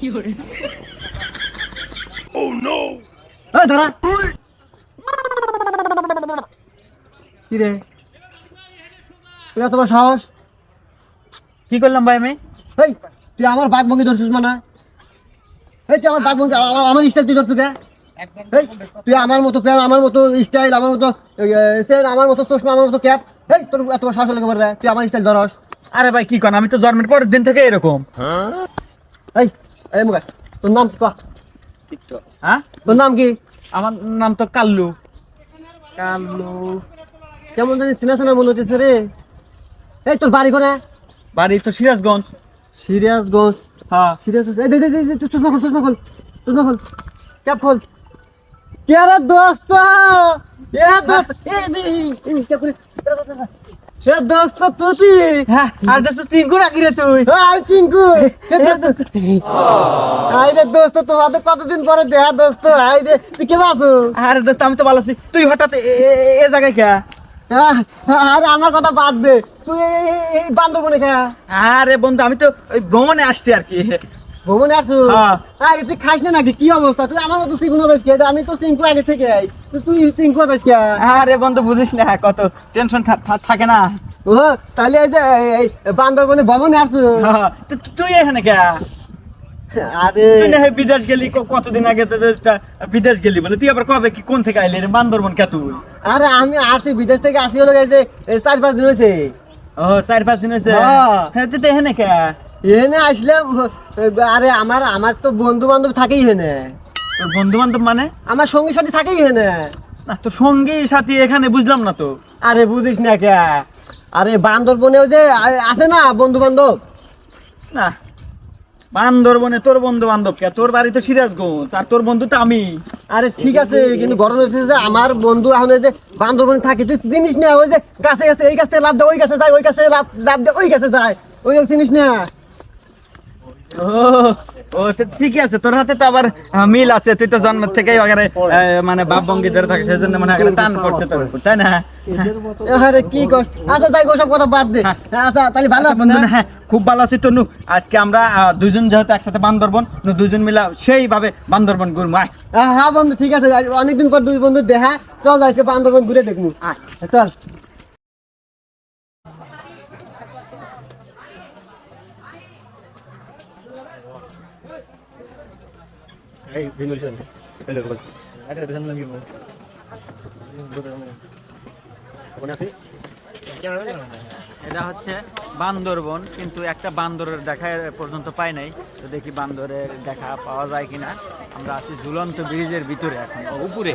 এই কি রে তুই এত সাহস কি করলাম ভাই আমি? এই তুই আমার বাঘ ভঙ্গি ধরছিস মানে? এই তুই আমার বাঘ ভঙ্গি আমার স্টাইল তুই ধরছিস কে? এই তুই আমার মতো প্যান আমার মতো স্টাইল আমার মতো সেন আমার মতো চশমা আমার মতো ক্যাপ এই তোর এত সাহস হলে রে? তুই আমার স্টাইল ধরস। আরে ভাই কি কন? আমি তো জন্মের পরের দিন থেকে এরকম। এই এই মুখা তোর নাম কি ক হ্যাঁ তোর নাম কি আমার নাম তো কাল্লু কালো কেমন জানি চিনা চিনা মনে হচ্ছে রে এই তোর বাড়ি কোনে বাড়ি তো সিরাজগঞ্জ সিরিয়াসগঞ্জ হ্যাঁ সিরিয়াস এই দে দে দে দে, চশমা খোল চশমা খোল চশমা খোল ক্যাপ খোল কে রে দোস্ত এ দোস্ত এ এ দোস্ত তুই হ্যাঁ। আর তো চিঙ্কু রাখি রে তুই আই চিঙ্কু আই রে দোস্ত তোমাদের কতদিন পরে দেখা দোস্ত? আই রে তুই কেমন আছো? আরে দোস্ত আমি তো ভালো আছি। তুই হঠাৎ এ- জায়গায় কে? আরে আমার কথা বাদ দে। তুই এই বান্ধবনে খা আরে বন্ধু আমি তো ওই ভ্রমণে আসছি আর কি। হ্যাঁ। আরে তুই খাস না নাকি? কি অবস্থা? তুই আমার মতো চিকুন হতিস কে আমি তো চিঙ্কু আগে থেকে। আই তুই চিঙ্কু হতিস কে? আরে বন্ধু বুঝিস না কত টেনশন থাকে না। ও তাহলে এই যে এই- এই বান্দরবনে ভ্রমণে আসছো হ্যাঁ, তুই এখানে কে? আরে। তুই না বিদেশ গেলি কতদিন আগে বিদেশ গেলি? বলে তুই আবার কবে কি কোন থেকে আইলি? রে বান্দরবন কে তুই? আরে আমি আসছি বিদেশ থেকে আসি হলো গেছে চার পাঁচ দিন হয়েছে ও চার পাঁচ দিন হয়েছে হ্যাঁ। হ্যাঁ তুই তো এখানে কে? এখানে আসলাম আরে আমার আমার তো বন্ধু বান্ধব থাকেই তোর বন্ধু বান্ধব মানে? আমার সঙ্গী সাথে থাকেই এখানে না তোর সঙ্গী সাথী এখানে বুঝলাম না তো। আরে বুঝিস না কে। আরে বান্দরবনেও যে আছে না বন্ধু বান্ধব না বান্দরবনে তোর বন্ধু বান্ধব কে? তোর বাড়ি তো সিরাজগঞ্জ আর তোর বন্ধু তো আমি। আরে ঠিক আছে কিন্তু গরম হচ্ছে যে আমার বন্ধু এখন যে বান্দরবনে থাকে তুই জিনিস না? ওই যে গাছে গাছে এই গাছ লাভ দেয় ওই গাছে যায় ওই গাছে লাভ লাভ দেয় ওই গাছে যায়। ওই জিনিস না। ও ঠিকই আছে। তোর হাতে তো আবার মিল আছে। তুই তো জন্মের থেকেই মানে বাপ বঙ্গি ধরে সেজন্য মানে টান পড়ছে তোর উপর তাই না? আরে কি কষ্ট। আচ্ছা তাই ওসব কথা বাদ দে। আচ্ছা তাহলে ভালো আছে বন্ধু না? হ্যাঁ খুব ভালো আছি। তনু আজকে আমরা দুজন যেহেতু একসাথে বান্দরবন দুজন মিলা সেইভাবে বান্দরবন ঘুরবো হ্যাঁ, হ্যাঁ বন্ধু ঠিক আছে। অনেকদিন পর দুই বন্ধু দেখা। চল আজকে বান্দরবন ঘুরে দেখব। চল। চল Hello, কোন আছে? এটা হচ্ছে বান্দরবন কিন্তু একটা বান্দরের দেখা পর্যন্ত পাই নাই। তো দেখি বান্দরের দেখা পাওয়া যায় কিনা। আমরা আছি ঝুলন্ত ব্রিজের ভিতরে এখন। উপরে?